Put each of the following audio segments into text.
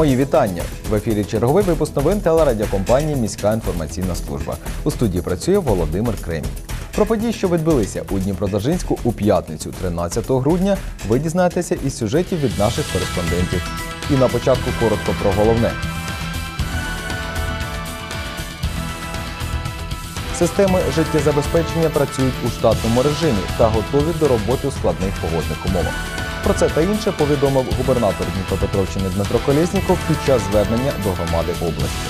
Мої вітання в ефірі черговий випуск новин телерадіокомпанії Міська інформаційна служба. У студії працює Володимир Кремінь. Про події, що відбулися у Дніпродзержинську у п'ятницю, 13 грудня, ви дізнаєтеся із сюжетів від наших кореспондентів. І на початку коротко про головне. Системи життєзабезпечення працюють у штатному режимі та готові до роботи у складних погодних умовах. Про це та інше повідомив губернатор Дніпропетровщини Дмитро Колєсніков під час звернення до громади області.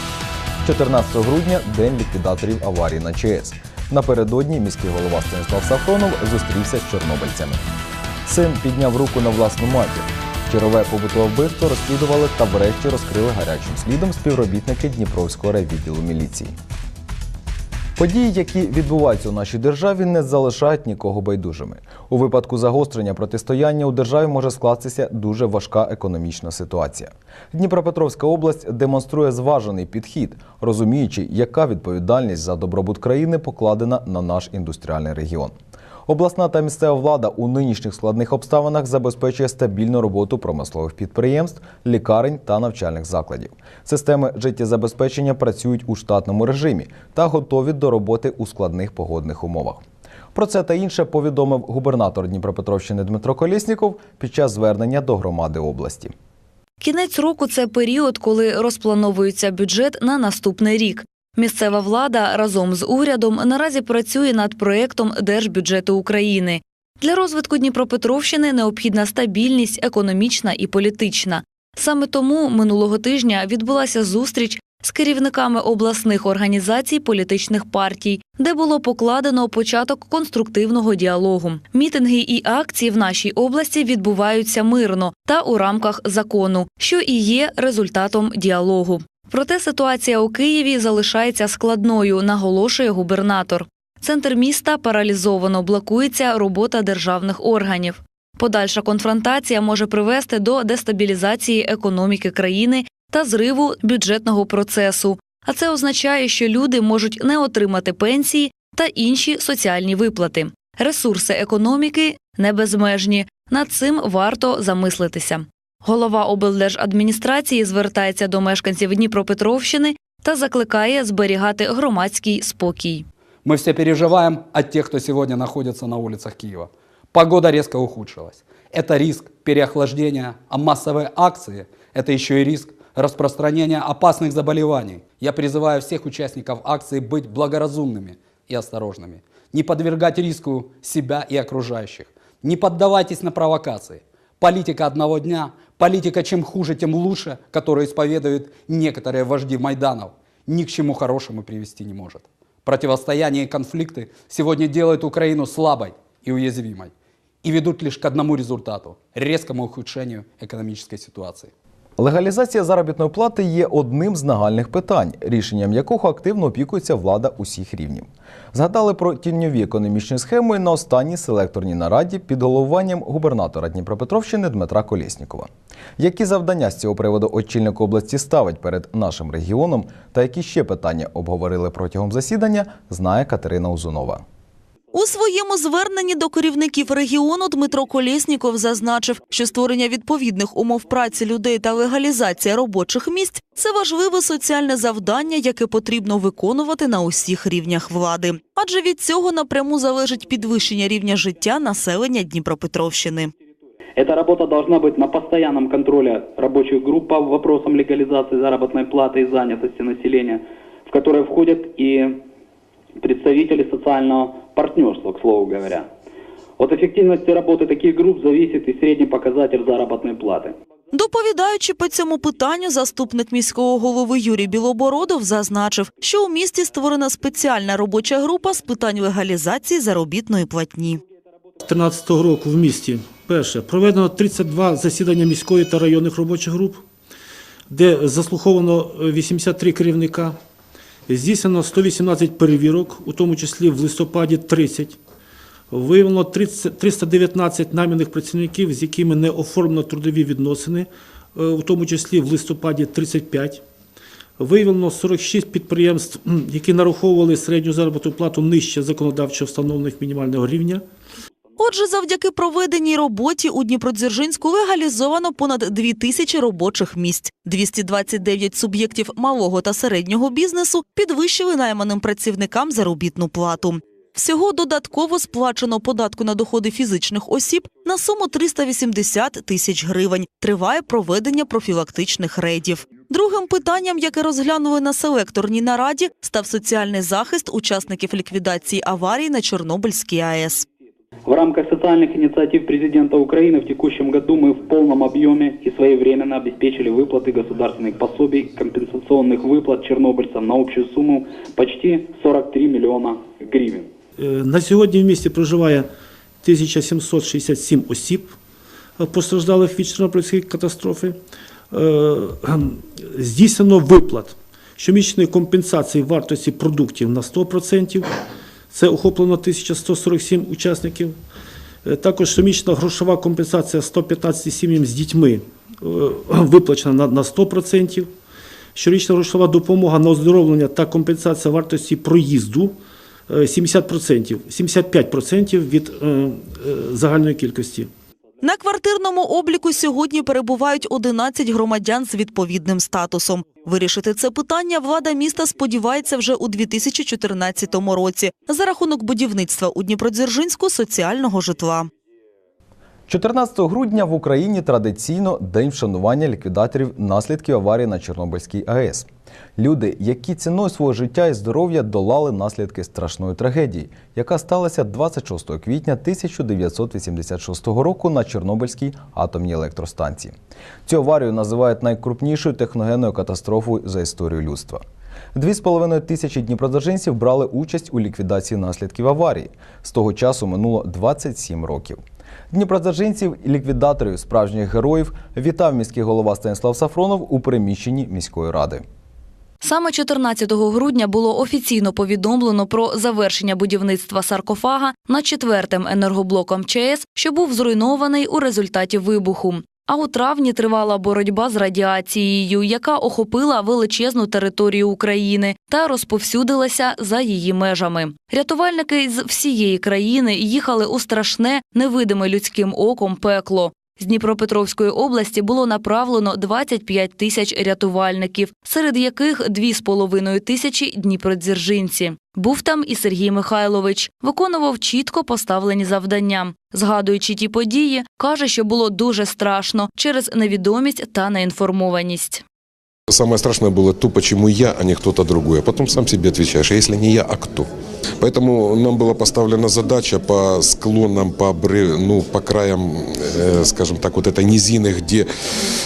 14 грудня день ліквідаторів аварії на ЧАЕС. Напередодні міський голова Станіслав Сафронов зустрівся з чорнобильцями. Син підняв руку на власну матір. Чергове побутове вбивство розслідували та врешті розкрили гарячим слідом співробітники Дніпровського райвідділу міліції. Події, які відбуваються у нашій державі, не залишають нікого байдужими. У випадку загострення протистояння у державі може скластися дуже важка економічна ситуація. Дніпропетровська область демонструє зважений підхід, розуміючи, яка відповідальність за добробут країни покладена на наш індустріальний регіон. Обласна та місцева влада у нинішніх складних обставинах забезпечує стабільну роботу промислових підприємств, лікарень та навчальних закладів. Системи життєзабезпечення працюють у штатному режимі та готові до роботи у складних погодних умовах. Про це та інше повідомив губернатор Дніпропетровщини Дмитро Колєсніков під час звернення до громади області. Кінець року це період, коли розплановується бюджет на наступний рік. Місцева влада разом з урядом наразі працює над проєктом Держбюджету України. Для розвитку Дніпропетровщини необхідна стабільність економічна і політична. Саме тому минулого тижня відбулася зустріч з керівниками обласних організацій політичних партій, де було покладено початок конструктивного діалогу. Мітинги і акції в нашій області відбуваються мирно та у рамках закону, що і є результатом діалогу. Проте ситуація у Києві залишається складною, наголошує губернатор. Центр міста паралізовано блокується робота державних органів. Подальша конфронтація може привести до дестабілізації економіки країни та зриву бюджетного процесу. А це означає, що люди можуть не отримати пенсії та інші соціальні виплати. Ресурси економіки не безмежні. Над цим варто замислитися. Голова облдержадміністрації звертається до мешканців Дніпропетровщини та закликає зберігати громадський спокій. Мы все переживаем от тех, кто сегодня находится на улицах Киева. Погода резко ухудшилась. Это риск переохлаждения, а массовые акции – это еще и риск распространения опасных заболеваний. Я призываю всех участников акции быть благоразумными и осторожными, не подвергать риску себя и окружающих, не поддавайтесь на провокации. Политика одного дня, политика чем хуже, тем лучше, которую исповедуют некоторые вожди Майданов, ни к чему хорошему привести не может. Противостояние и конфликты сегодня делают Украину слабой и уязвимой и ведут лишь к одному результату – резкому ухудшению экономической ситуации. Легалізація заробітної плати є одним з нагальних питань, рішенням якого активно опікується влада усіх рівнів. Згадали про тіньові економічні схеми на останній селекторній нараді під головуванням губернатора Дніпропетровщини Дмитра Колєснікова. Які завдання з цього приводу очільник області ставить перед нашим регіоном та які ще питання обговорили протягом засідання, знає Катерина Узунова. У своєму зверненні до керівників регіону Дмитро Колєсніков зазначив, що створення відповідних умов праці людей та легалізація робочих місць це важливе соціальне завдання, яке потрібно виконувати на усіх рівнях влади. Адже від цього напряму залежить підвищення рівня життя населення Дніпропетровщини. Эта работа должна быть на постоянном контроле рабочих групп по вопросам легализации заработной платы и занятости населения, в которые входят и представители социального партнерства, к слову говоря. От эффективности работы таких групп зависит и средний показатель заработной платы. Доповідаючи по цьому питанню, заступник міського голови Юрій Білобородов зазначив, що у місті створена спеціальна робоча група з питань легалізації заробітної платні. З 2013 року в місті перше проведено 32 засідання міської та районних робочих груп, де заслуховано 83 керівника, здійснено 118 перевірок, у тому числі в листопаді 30. Виявлено 30 319 намірних працівників, з якими не оформлено трудові відносини, е, у тому числі в листопаді 35. Виявлено 46 підприємств, які нараховували середню заробітну плату нижче законодавчо встановлених мінімального рівня. Отже, завдяки проведеній роботі у Дніпродзержинську легалізовано понад 2 тисячі робочих місць. 229 суб'єктів малого та середнього бізнесу підвищили найманим працівникам заробітну плату. Всього додатково сплачено податку на доходи фізичних осіб на суму 380 тисяч гривень. Триває проведення профілактичних рейдів. Другим питанням, яке розглянули на селекторній нараді, став соціальний захист учасників ліквідації аварії на Чорнобильській АЕС. В рамках социальных инициатив президента Украины в текущем году мы в полном объеме и своевременно обеспечили выплаты государственных пособий, компенсационных выплат чернобыльцам на общую сумму почти 43 миллиона гривен. Е, На сьогодні в місті проживає 1767 осіб, е, постраждалих від Чорнобильської катастрофи. Е, кхм, Здійснено виплат щомісячної компенсації вартості продуктів на 100%. Це охоплено 1147 учасників. Е, Також щомісячна грошова компенсація 115 сім'ям з дітьми е, виплачена на- на 100%. Щорічна грошова допомога на оздоровлення та компенсація вартості проїзду е, 70%, 75% від е, е, загальної кількості. На квартирному обліку сьогодні перебувають 11 громадян з відповідним статусом. Вирішити це питання влада міста сподівається вже у 2014 році за рахунок будівництва у Дніпродзержинську соціального житла. 14 грудня в Україні традиційно день вшанування ліквідаторів наслідків аварії на Чорнобильській АЕС. Люди, які ціною свого життя і здоров'я долали наслідки страшної трагедії, яка сталася 26 квітня 1986 року на Чорнобильській атомній електростанції. Цю аварію називають найкрупнішою техногенною катастрофою за історію людства. Дві з половиною тисячі дніпродзержинців брали участь у ліквідації наслідків аварії. З того часу минуло 27 років. Дніпродзержинців ліквідаторів справжніх героїв вітав міський голова Станіслав Сафронов у приміщенні міської ради. Саме 14 грудня було офіційно повідомлено про завершення будівництва саркофага над четвертим енергоблоком ЧАЕС, що був зруйнований у результаті вибуху. А у травні тривала боротьба з радіацією, яка охопила величезну територію України та розповсюдилася за її межами. Рятувальники з всієї країни їхали у страшне, невидиме людським оком пекло. З Дніпропетровської області було направлено 25 тисяч рятувальників, серед яких 2,5 тисячі дніпродзержинці. Був там і Сергій Михайлович, виконував чітко поставлені завдання. Згадуючи ті події, каже, що було дуже страшно через невідомість та неінформованість. Самое страшное было то, почему я, а не кто-то другой. А сам себе отвечаешь, а если не я, а кто? Поэтому нам была поставлена задача по склонам, по, обрыв, ну, по краям, э, скажем так, вот этой низины, где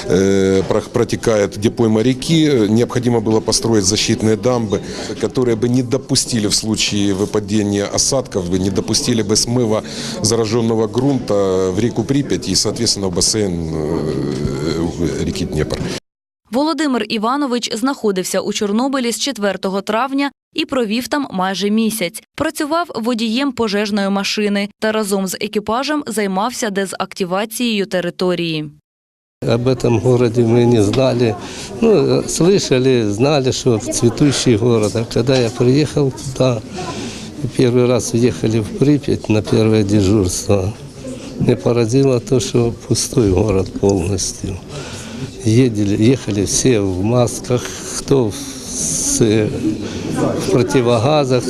э, про- протекает, где пойма реки, э, необходимо было построить защитные дамбы, которые бы не допустили в случае выпадения осадков, бы не допустили бы смыва зараженного грунта в реку Припять и, соответственно, в бассейн э, реки Днепр. Володимир Іванович знаходився у Чорнобилі з 4 травня і провів там майже місяць. Працював водієм пожежної машини та разом з екіпажем займався дезактивацією території. Об этом городе мы не знали. Ну, э, слышали, знали, что цветущий город. А когда я приехал туда, и первый раз въехали в Припять на первое дежурство, меня поразило то, что пустой город полностью. Едели, ехали все в масках, кто в, с, в противогазах,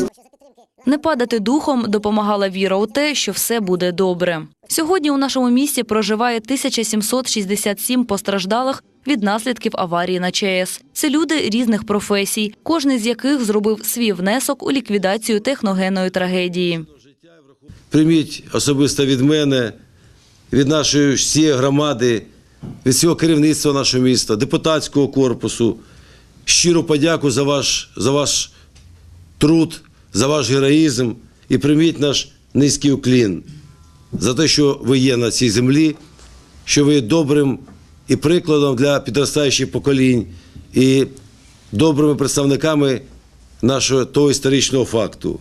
Не падати духом допомагала віра у те, що все буде добре. Сьогодні у нашому місті проживає 1767 постраждалих від наслідків аварії на ЧАЕС. Це люди різних професій, кожен з яких зробив свій внесок у ліквідацію техногенної трагедії. прийміть особисто від мене, від нашої всієї громади, від всього керівництва нашого міста, депутатського корпусу. Щиру подяку за ваш, за ваш труд, за ваш героїзм і прийміть наш низький уклін за те, що ви є на цій землі, що ви є добрим і прикладом для підростаючих поколінь, і добрими представниками нашого того історичного факту.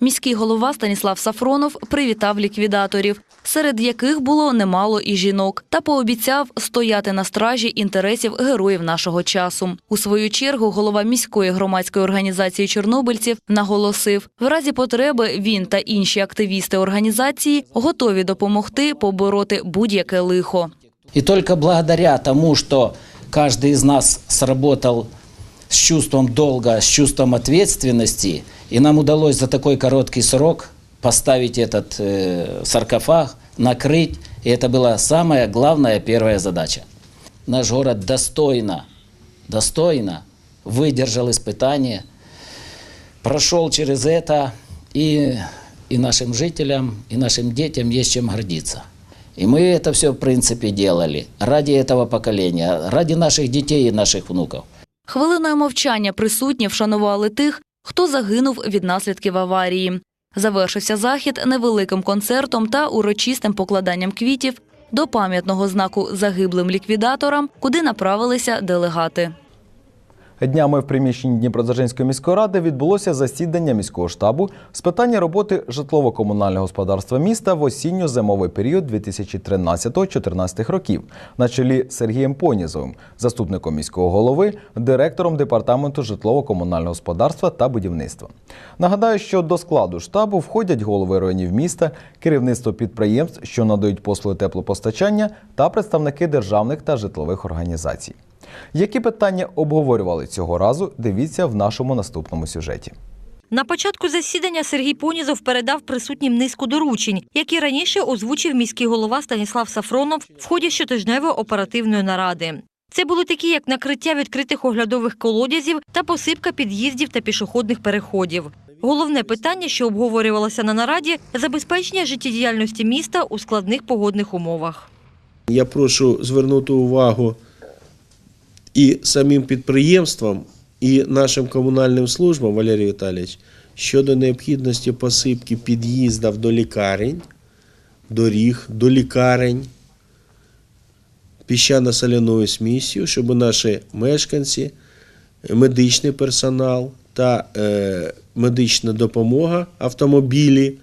Міський голова Станіслав Сафронов привітав ліквідаторів, серед яких було немало і жінок, та пообіцяв стояти на стражі інтересів героїв нашого часу. У свою чергу голова міської громадської організації чорнобильців наголосив, в разі потреби він та інші активісти організації готові допомогти побороти будь-яке лихо. И только благодаря тому, что каждый из нас сработал с чувством долга, с чувством ответственности, и нам удалось за такой короткий срок поставить этот э, саркофаг, накрыть, и это была самая главная первая задача. Наш город достойно, достойно выдержал испытание, прошел через это, и, и нашим жителям, и нашим детям есть чем гордиться. И мы это все, в принципе, делали ради этого поколения, ради наших детей и наших внуков. Хвилиною мовчання присутні вшанували тих, хто загинув від наслідків аварії. Завершився захід невеликим концертом та урочистим покладанням квітів до пам'ятного знаку загиблим ліквідаторам, куди направилися делегати. Днями в приміщенні Дніпродзержинської міської ради відбулося засідання міського штабу з питання роботи житлово-комунального господарства міста в осінньо-зимовий період 2013-2014 років на чолі Сергієм Понізовим, заступником міського голови, директором департаменту житлово-комунального господарства та будівництва. Нагадаю, що до складу штабу входять голови районів міста, керівництво підприємств, що надають послуги теплопостачання, та представники державних та житлових організацій. Які питання обговорювали цього разу? Дивіться в нашому наступному сюжеті. На початку засідання Сергій Понізов передав присутнім низку доручень, які раніше озвучив міський голова Станіслав Сафронов в ході щотижневої оперативної наради. Це були такі, як накриття відкритих оглядових колодязів та посипка під'їздів та пішохідних переходів. Головне питання, що обговорювалося на нараді забезпечення життєдіяльності міста у складних погодних умовах. Я прошу звернути увагу і самим підприємствам, і нашим комунальним службам, Валерій Віталійович, щодо необхідності посипки під'їздів до лікарень, доріг, до лікарень піщано-соляною смісію, щоб наші мешканці, медичний персонал та е, медична допомога, автомобілі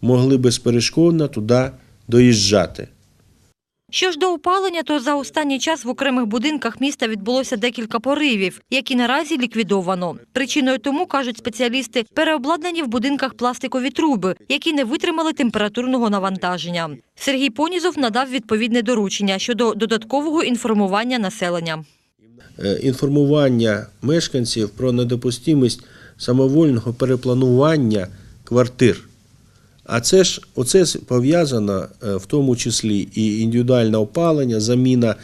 могли безперешкодно туди доїжджати. Що ж до опалення, то за останній час в окремих будинках міста відбулося декілька поривів, які наразі ліквідовано. Причиною тому, кажуть спеціалісти, переобладнані в будинках пластикові труби, які не витримали температурного навантаження. Сергій Понізов надав відповідне доручення щодо додаткового інформування населення. Е, інформування мешканців про недопустимість самовольного перепланування квартир. А це ж оце пов'язано е, в тому числі і індивідуальне опалення, заміна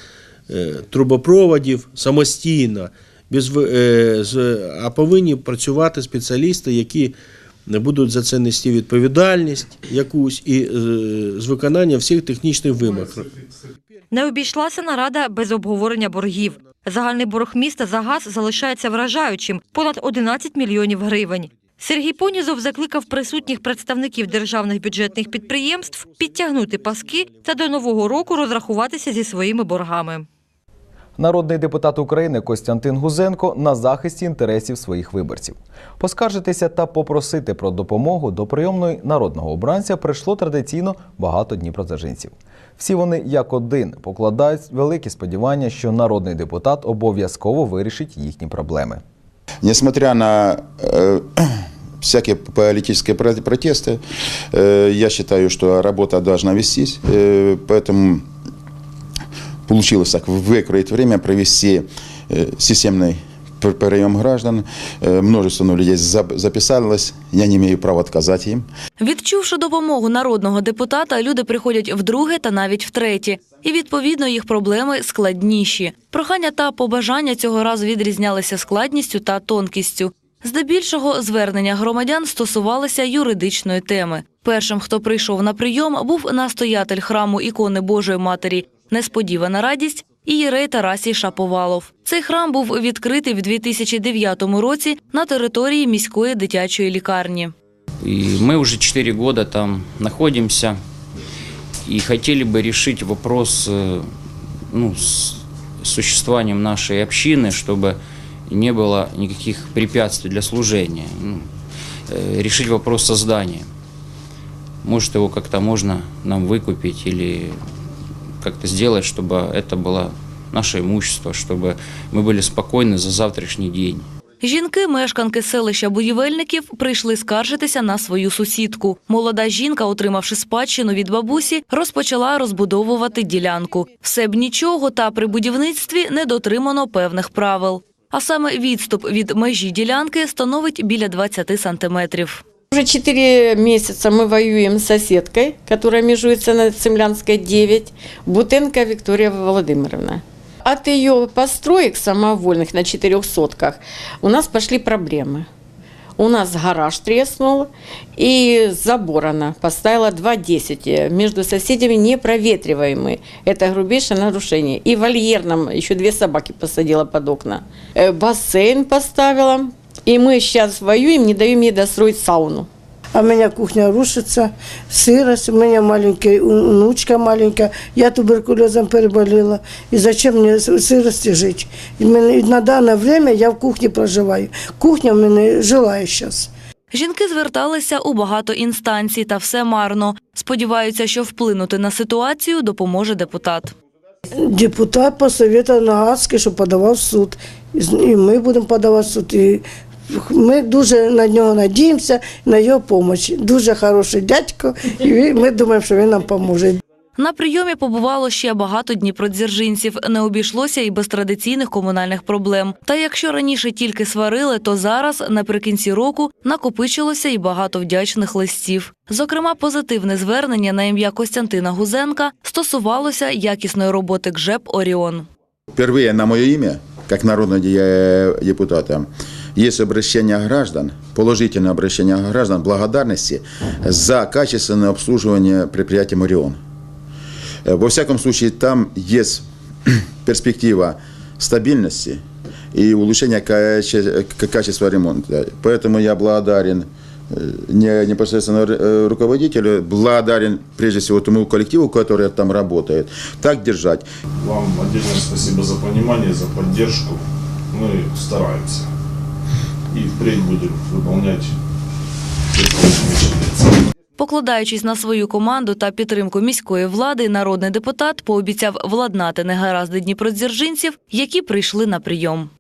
е, трубопроводів самостійно, без, е, а повинні працювати спеціалісти, які будуть за це нести відповідальність якусь і з виконання всіх технічних вимог. Не обійшлася нарада без обговорення боргів. Загальний борг міста за газ залишається вражаючим – понад 11 мільйонів гривень. Сергій Понізов закликав присутніх представників державних бюджетних підприємств підтягнути паски та до нового року розрахуватися зі своїми боргами. Народний депутат України Костянтин Гузенко на захисті інтересів своїх виборців. Поскаржитися та попросити про допомогу до прийомної народного обранця прийшло традиційно багато дніпродзержинців. Всі вони як один покладають великі сподівання, що народний депутат обов'язково вирішить їхні проблеми. Несмотря на э, всякие политические про- протесты, э, я считаю, что работа должна вестись, э, поэтому получилось так выкроить время, провести э, системный пр- прием граждан. Э, множество людей зап- записалось, я не имею права отказать им. Відчувши допомогу народного депутата, люди приходять вдруге та навіть втретє. І відповідно їх проблеми складніші. Прохання та побажання цього разу відрізнялися складністю та тонкістю. Здебільшого звернення громадян стосувалися юридичної теми. Першим, хто прийшов на прийом, був настоятель храму ікони Божої Матері. Несподівана радість і Єрей Тарасій Шаповалов. Цей храм був відкритий в 2009 році на території міської дитячої лікарні. И мы уже 4 года там находимся и хотели бы решить вопрос э, ну, с существованием нашей общины, чтобы не было никаких препятствий для служения. Ну, э, решить вопрос со зданием. Может, его как-то можно нам выкупить или как-то сделать, чтобы это было наше имущество, чтобы мы были спокойны за завтрашний день. Жінки, мешканки селища будівельників, прийшли скаржитися на свою сусідку. Молода жінка, отримавши спадщину від бабусі, розпочала розбудовувати ділянку. Все б нічого, та при будівництві не дотримано певних правил. А саме відступ від межі ділянки становить біля 20 сантиметрів. Уже 4 месяца мы воюем с соседкой, которая межуется на Цемлянской 9, Бутенко Виктория Владимировна. От ее построек самовольных на четырех сотках у нас пошли проблемы. У нас гараж треснул, и забор она поставила 2,10. Между соседями непроветриваемый. Это грубейшее нарушение. И вольер нам еще две собаки посадила под окна. Э, Бассейн поставила. И мы сейчас воюем, не даем ей достроить сауну. А у меня кухня рушится, сырость, у меня маленькая внучка маленькая, я туберкулезом переболела. И зачем мне в сырости жить? И мне- на данное время я в кухне проживаю. Кухня в мене жила сейчас. Жінки зверталися у багато інстанцій, та все марно. Сподіваються, що вплинути на ситуацію допоможе депутат. Депутат посоветовал Нагадський, що подавав в суд. І з- І ми будемо подавати в суд. І ми дуже на нього надіємося, на його допомогу. Дуже хороший дядько, і ми думаємо, що він нам поможе. На прийомі побувало ще багато дніпродзержинців. Не обійшлося і без традиційних комунальних проблем. Та якщо раніше тільки сварили, то зараз, наприкінці року, накопичилося і багато вдячних листів. Зокрема, позитивне звернення на ім'я Костянтина Гузенка стосувалося якісної роботи ГЖЕП Оріон. Впервые на мое имя, как народного де- депутата, есть обращение граждан, положительное обращение граждан благодарности за качественное обслуживание предприятия «Орион». Э, Во всяком случае, там есть перспектива стабильности и улучшения качества ремонта. Поэтому я благодарен э, не непосредственно э, руководителю, благодарен прежде всего тому коллективу, который там работает. Так держать. Вам отдельное спасибо за понимание, за поддержку. Мы стараемся. И впредь буде виконувати. Покладаючись на свою команду та підтримку міської влади, народний депутат пообіцяв владнати негаразди дніпродзержинців, які прийшли на прийом.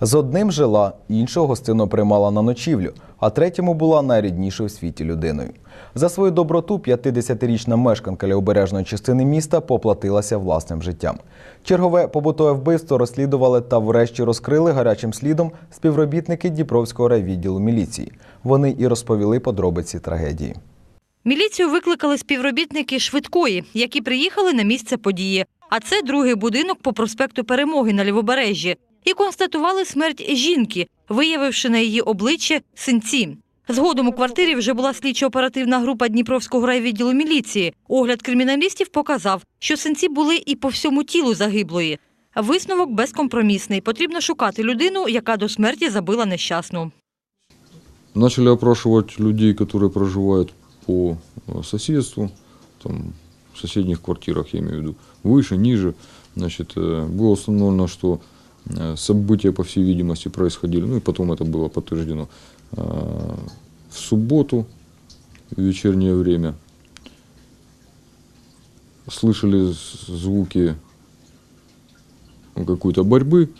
З одним жила, іншого гостину приймала на ночівлю, а третьому була найріднішою в світі людиною. За свою доброту 50-річна мешканка лівобережної частини міста поплатилася власним життям. Чергове побутове вбивство розслідували та врешті розкрили гарячим слідом співробітники Дніпровського райвідділу міліції. Вони і розповіли подробиці трагедії. Міліцію викликали співробітники швидкої, які приїхали на місце події. А це другий будинок по проспекту Перемоги на Лівобережжі І констатували смерть жінки, виявивши на її обличчя синці. Згодом у квартирі вже була слідчо-оперативна група Дніпровського райвідділу міліції. Огляд криміналістів показав, що синці були і по всьому тілу загиблої. Висновок безкомпромісний. Потрібно шукати людину, яка до смерті забила нещасну. Начали опрашивать людей, которые проживают по э, соседству, там, в соседних квартирах, я имею в виду, выше, ниже. Значит, э, было установлено, что э, события, по всей видимости, происходили, ну и потом это было подтверждено, э, в субботу, в вечернее время. Слышали звуки какой-то борьбы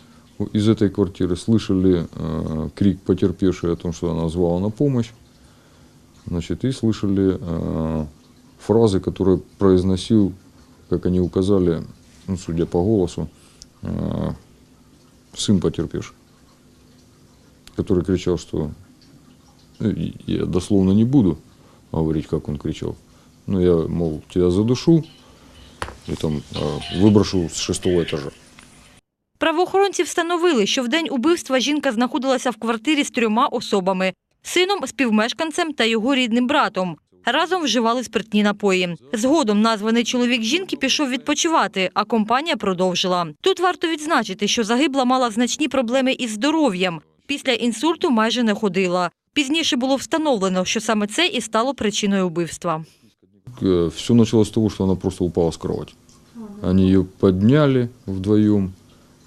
из этой квартиры, слышали э, крик потерпевшей о том, что она звала на помощь, значит, и слышали э, фразы, которые произносил, как они указали, ну, судя по голосу, э, сын потерпевший, который кричал, что ну, и- я дословно не буду говорить, как он кричал, но я, мол, тебя задушу и там э, выброшу с шестого этажа. Правоохоронці встановили, що в день убивства жінка знаходилася в квартирі з трьома особами – сином, співмешканцем та його рідним братом. Разом вживали спиртні напої. Згодом названий чоловік жінки пішов відпочивати, а компанія продовжила. Тут варто відзначити, що загибла мала значні проблеми із здоров'ям. Після інсульту майже не ходила. Пізніше було встановлено, що саме це і стало причиною вбивства. Все началось с того, что она просто упала с кровати. Они ее подняли вдвоем,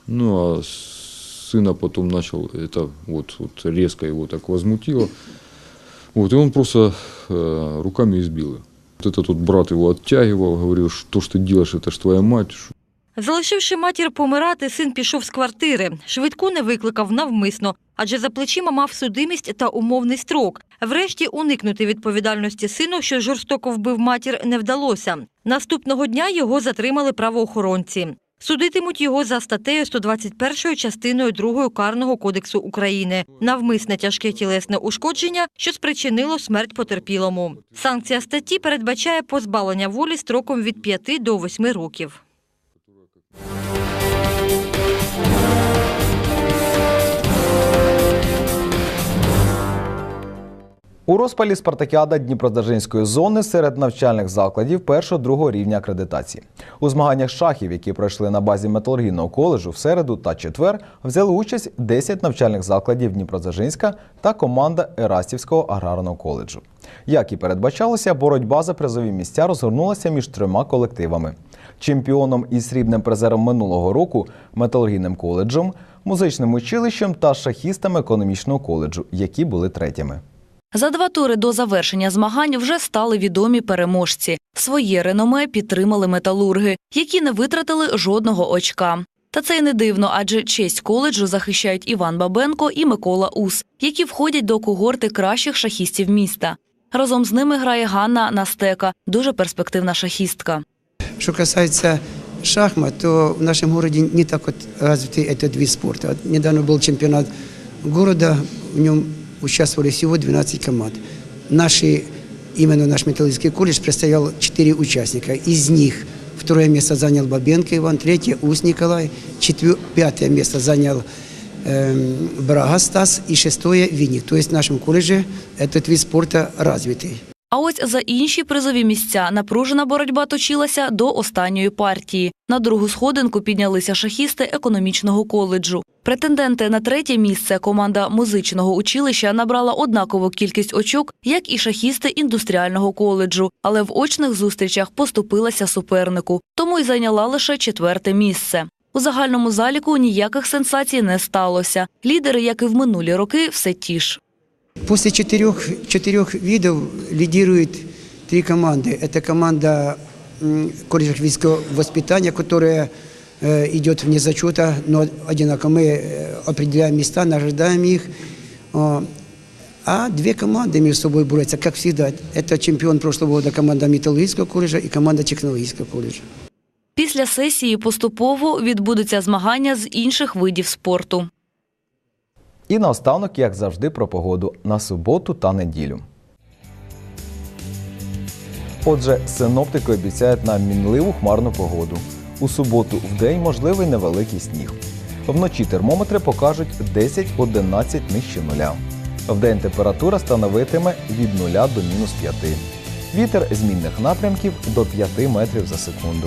ну а сына потом начал, это вот, вот резко его так возмутило. Вот, и он просто э, руками избил ее. Вот это тут брат его оттягивал, говорил, что ж ты делаешь, это ж твоя мать. Залишивши матір помирати, син пішов з квартири. Швидку не викликав навмисно, адже за плечима мав судимість та умовний строк. Врешті уникнути відповідальності сину, що жорстоко вбив матір, не вдалося. Наступного дня його затримали правоохоронці. Судитимуть його за статтею 121 частиною 2 Карного кодексу України навмисне тяжке тілесне ушкодження, що спричинило смерть потерпілому. Санкція статті передбачає позбавлення волі строком від 5 до 8 років. У розпалі спартакіада Дніпродзержинської зони серед навчальних закладів першого-другого рівня акредитації. У змаганнях шахів, які пройшли на базі металургійного коледжу в середу та четвер, взяли участь 10 навчальних закладів Дніпродзержинська та команда Ерастівського аграрного коледжу. Як і передбачалося, боротьба за призові місця розгорнулася між трьома колективами: чемпіоном і срібним призером минулого року металургійним коледжем, музичним училищем та шахістами економічного коледжу, які були третіми. За два тури до завершення змагань вже стали відомі переможці. Своє реноме підтримали металурги, які не витратили жодного очка. Та це й не дивно, адже честь коледжу захищають Іван Бабенко і Микола Ус, які входять до когорти кращих шахістів міста. Разом з ними грає Ганна Настека, дуже перспективна шахістка. Что касается шахмат, то в нашем городе не так вот развитый этот вид спорта. Вот Недавно был чемпионат города, в нем участвовали всего 12 команд. Наши, именно наш металлургический колледж представлял 4 участника. Из них второе место занял Бабенко Иван, третье Ус Николай, четвер... пятое место занял эм, Брага Стас и шестое Винник. То есть в нашем колледже этот вид спорта развитый. А ось за інші призові місця напружена боротьба точилася до останньої партії. На другу сходинку піднялися шахісти економічного коледжу. Претенденти на третє місце команда музичного училища набрала однакову кількість очок, як і шахісти індустріального коледжу, але в очних зустрічах поступилася супернику, тому й зайняла лише четверте місце. У загальному заліку ніяких сенсацій не сталося. Лідери, як і в минулі роки, все ті ж. После четырех, четырех видов лидирует три команды. Это команда м, колледжа физического воспитания, которая э, идет вне зачета, но одинаково мы э, определяем места, награждаем их. О, А две команды между собой борются, как всегда. Это чемпион прошлого года команда металлургического колледжа и команда технологического колледжа. Після сесії поступово відбудуться змагання з інших видів спорту. І наостанок, як завжди, про погоду на суботу та неділю. Отже, синоптики обіцяють нам мінливу хмарну погоду. У суботу в день можливий невеликий сніг. Вночі термометри покажуть 10-11 нижче нуля. Вдень температура становитиме від 0 до мінус 5. Вітер змінних напрямків до 5 метрів за секунду.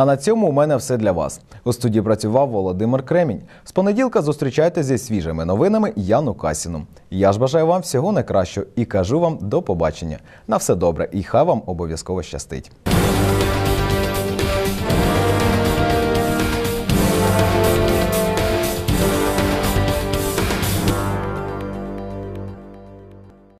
А на цьому у мене все для вас. У студії працював Володимир Кремінь. З понеділка зустрічайте зі свіжими новинами Яну Касіну. Я ж бажаю вам всього найкращого і кажу вам до побачення. На все добре і хай вам обов'язково щастить.